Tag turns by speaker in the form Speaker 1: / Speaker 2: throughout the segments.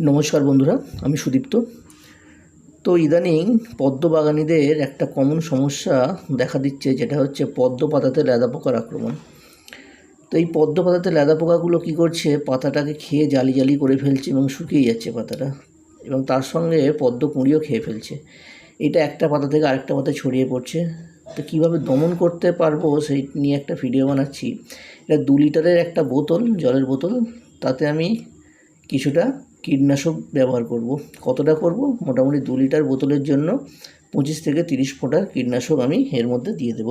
Speaker 1: নমস্কার বন্ধুরা, আমি সুদীপ্ত। তো ইদানিং পদ্ম বাগানিদের একটা কমন সমস্যা দেখা দিচ্ছে, যেটা হচ্ছে পদ্ম পাতাতে লেদা পোকার আক্রমণ। তো এই পদ্ম পাতাতে লেদা পোকাগুলো কী করছে, পাতাটাকে খেয়ে জালি জালি করে ফেলছে এবং শুকিয়ে যাচ্ছে পাতাটা, এবং তার সঙ্গে পদ্ম কুঁড়িও খেয়ে ফেলছে। এটা একটা পাতা থেকে আরেকটা পাতায় ছড়িয়ে পড়ছে। তো কীভাবে দমন করতে পারব সেই নিয়ে একটা ভিডিও বানাচ্ছি। এটা দু লিটারের একটা বোতল, জলের বোতল, তাতে আমি কিছুটা কীটনাশক ব্যবহার করব। কতটা করব? মোটামুটি দু লিটার বোতলের জন্য পঁচিশ থেকে তিরিশ ফোঁটা কীটনাশক আমি এর মধ্যে দিয়ে দেব।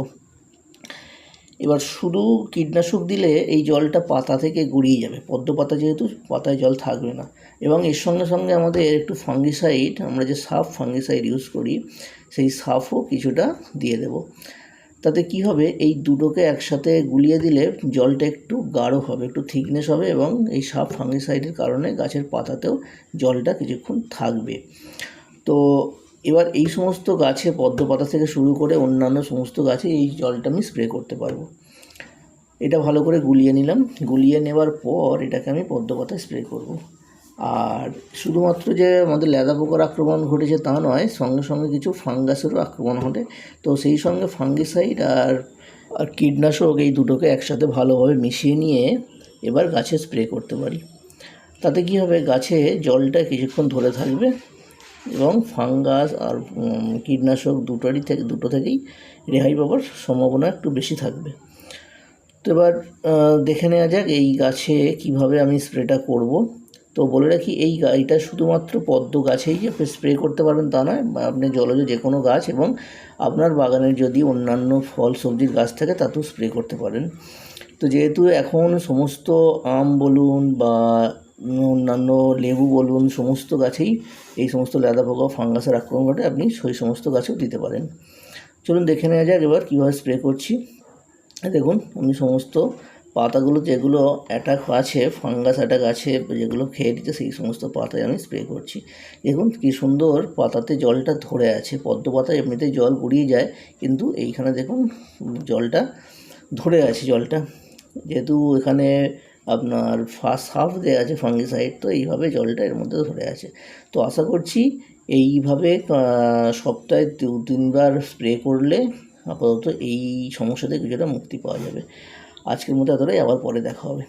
Speaker 1: এবার শুধু কীটনাশক দিলে এই জলটা পাতা থেকে গড়িয়ে যাবে। পদ্ম পাতা যেহেতু পাতায় জল থাকবে না। এবং এর সঙ্গে সঙ্গে আমাদের একটু ফাঙ্গিসাইড, আমরা যে সাফ ফাঙ্গিসাইড ইউজ করি, সেই সাফও কিছুটা দিয়ে দেব। তাতে কি হবে? এই দুটোকে একসাথে গুলিয়ে দিলে জলটা একটু গাঢ় হবে, একটু থিকনেস হবে এবং এই সাপ ফাঙ্গিসাইডের কারণে গাছের পাতাতেও জলটা কিছুক্ষণ থাকবে। তো এবার এই সমস্ত গাছে পদ্ম পাতা থেকে শুরু করে অন্যান্য সমস্ত গাছে এই জলটা আমি স্প্রে করতে পারব। এটা ভালো করে গুলিয়ে নিলাম। গুলিয়ে নেওয়ার পর এটাকে আমি পদ্ম পাতায় স্প্রে করব। আর শুধুমাত্র যে আমাদের লেদা পোকার আক্রমণ ঘটেছে তা নয়, সঙ্গে সঙ্গে কিছু ফাঙ্গাসেরও আক্রমণ ঘটে। তো সেই সঙ্গে ফাঙ্গিসাইড আর আর কীটনাশক এই দুটোকে একসাথে ভালোভাবে মিশিয়ে নিয়ে এবার গাছে স্প্রে করতে পারি। তাতে কী হবে, গাছে জলটা কিছুক্ষণ ধরে থাকবে এবং ফাঙ্গাস আর কীটনাশক দুটোরই থেকে, দুটো থেকেই রেহাই পাবার সম্ভাবনা একটু বেশি থাকবে। তো এবার দেখে নেওয়া যাক এই গাছে কীভাবে আমি স্প্রেটা করব। তো বলে রাখি, এই গা- এটা শুধুমাত্র পদ্ম গাছেই যে আপনি স্প্রে করতে পারবেন তা নয় আপনি জলজ যে কোনো গাছ এবং আপনার বাগানের যদি অন্যান্য ফল, সবজির গাছ থাকে তাতেও স্প্রে করতে পারেন। তো যেহেতু এখন সমস্ত আম বলুন বা অন্যান্য লেবু বলুন, সমস্ত গাছেই এই সমস্ত লেদা পোকা, ফাঙ্গাসের আক্রমণ ঘটে আপনি সেই সমস্ত গাছেও দিতে পারেন। চলুন দেখে নেওয়া যাক এবার কীভাবে স্প্রে করছি। দেখুন, আমি সমস্ত পাতাগুলো যেগুলো অ্যাটাক আছে ফাঙ্গাস অ্যাটাক আছে, যেগুলো খেয়ে দিতে সেই সমস্ত পাতায় আমি স্প্রে করছি। দেখুন কি সুন্দর পাতাতে জলটা ধরে আছে, পদ্ম পাতায় এমনিতেই জল গড়িয়ে যায়, কিন্তু এইখানে দেখুন জলটা ধরে আছে, জলটা। যেহেতু এখানে আপনার ফার্স্ট হাফ দেওয়া আছে ফাঙ্গিসাইড তো এইভাবে জলটা এর মধ্যে ধরে আছে। তো আশা করছি এইভাবে সপ্তাহে দু তিনবার স্প্রে করলে আপাতত এই সমস্যা থেকে কিছুটা মুক্তি পাওয়া যাবে। আজকের মতো এতটাই আবার পরে দেখা হবে।